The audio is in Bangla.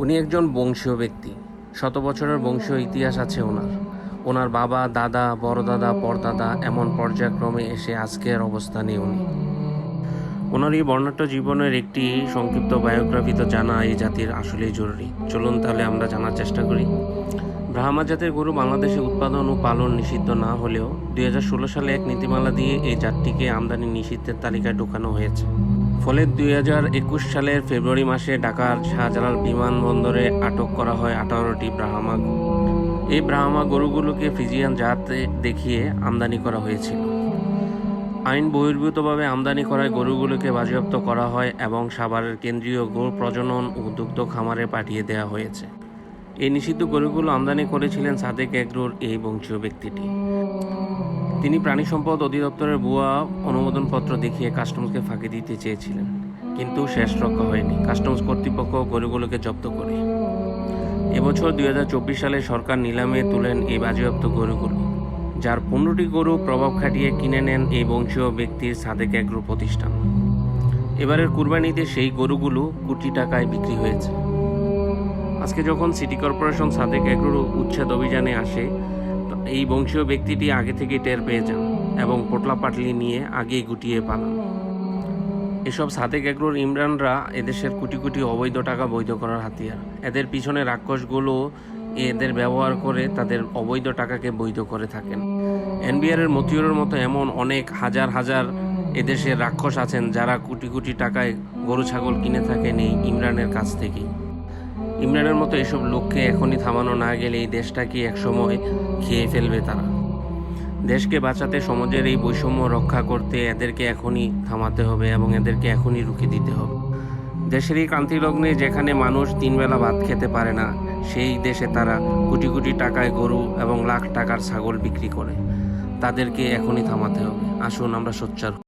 উনি একজন বংশীয় ব্যক্তি। শত বছরের বংশীয় ইতিহাস আছে ওনার। ওনার বাবা, দাদা, বড় দাদা, পরদাদা এমন পর্যায়ক্রমে এসে আজকের অবস্থানে উনি। ওনার এই বর্ণাঢ্য জীবনের একটি সংক্ষিপ্ত বায়োগ্রাফি তো জানা এই জাতির আসলেই জরুরি। চলুন তাহলে আমরা জানার চেষ্টা করি। ব্রাহ্মা জাতের গরু বাংলাদেশে উৎপাদন ও পালন নিষিদ্ধ না হলেও দুই হাজার ষোলো সালে এক নীতিমালা দিয়ে এই জাতটিকে আমদানি নিষিদ্ধের তালিকায় ঢোকানো হয়েছে। ফলে দুই হাজার একুশ সালের ফেব্রুয়ারি মাসে ঢাকার শাহজালাল বিমানবন্দরে আটক করা হয় আঠারোটি ব্রাহ্মা। এই ব্রাহ্মা গরুগুলোকে ফিজিয়ান জাত দেখিয়ে আমদানি করা হয়েছিল। আইন বহির্ভূতভাবে আমদানি করায় গরুগুলোকে বাজেয়াপ্ত করা হয় এবং সাভারের কেন্দ্রীয় গরু প্রজনন ও দুগ্ধ খামারে পাঠিয়ে দেওয়া হয়েছে। এই নিষিদ্ধ গরুগুলো আমদানি করেছিলেন সাদেক এগ্রোর এই বংশীয় ব্যক্তিটি। তিনি প্রাণী সম্পদ অধিদপ্তরের ভুয়া অনুমোদনপত্র দেখিয়ে কাস্টমসকে ফাঁকি দিতে চেয়েছিলেন। কিন্তু শেষ রক্ষা হয়নি। কাস্টমস কর্তৃপক্ষ গরুগুলোকে জব্দ করে। এবছর দু হাজার চব্বিশ সালে সরকার নিলামে তুলেন এই বাজেয়াপ্ত গরুগুলো। যার পনেরোটি গরু প্রভাব খাটিয়ে কিনে নেন এই বংশীয় ব্যক্তির সাদেক এগ্রো প্রতিষ্ঠান। এবারের কুরবানিতে সেই গরুগুলো কোটি টাকায় বিক্রি হয়েছে। আজকে যখন সিটি কর্পোরেশন সাদেক এগ্রোর উচ্ছেদ অভিযানে আসে এই বংশীয় ব্যক্তিটি আগে থেকে টের পেয়ে যান এবং পোটলা পাটলি নিয়ে আগেই গুটিয়ে পালান। এসব সাদেক এগ্রোর ইমরানরা এদেশের কোটি কোটি অবৈধ টাকা বৈধ করার হাতিয়ার। এদের পিছনে রাক্ষসগুলো এদের ব্যবহার করে তাদের অবৈধ টাকাকে বৈধ করে থাকেন। এনবিআর এর মতিউরের মতো এমন অনেক হাজার হাজার এদেশের রাক্ষস আছেন যারা কোটি কোটি টাকায় গরু ছাগল কিনে থাকেন এই ইমরানের কাছ থেকেই। ইমরানের মতো এসব লোককে এখনই থামানো না গেলে এই দেশটাকে একসময় খেয়ে ফেলবে তারা? দেশকে বাঁচাতে, সমাজের এই বৈষম্য রক্ষা করতে এদেরকে এখনই থামাতে হবে এবং এদেরকে এখনই রুখে দিতে হবে। দেশের এই ক্রান্তিলগ্নে যেখানে মানুষ তিনবেলা ভাত খেতে পারে না, সেই দেশে তারা কোটি কোটি টাকায় গরু এবং লাখ টাকার ছাগল বিক্রি করে। তাদেরকে এখনই থামাতে হবে। আসুন আমরা সোচ্চার।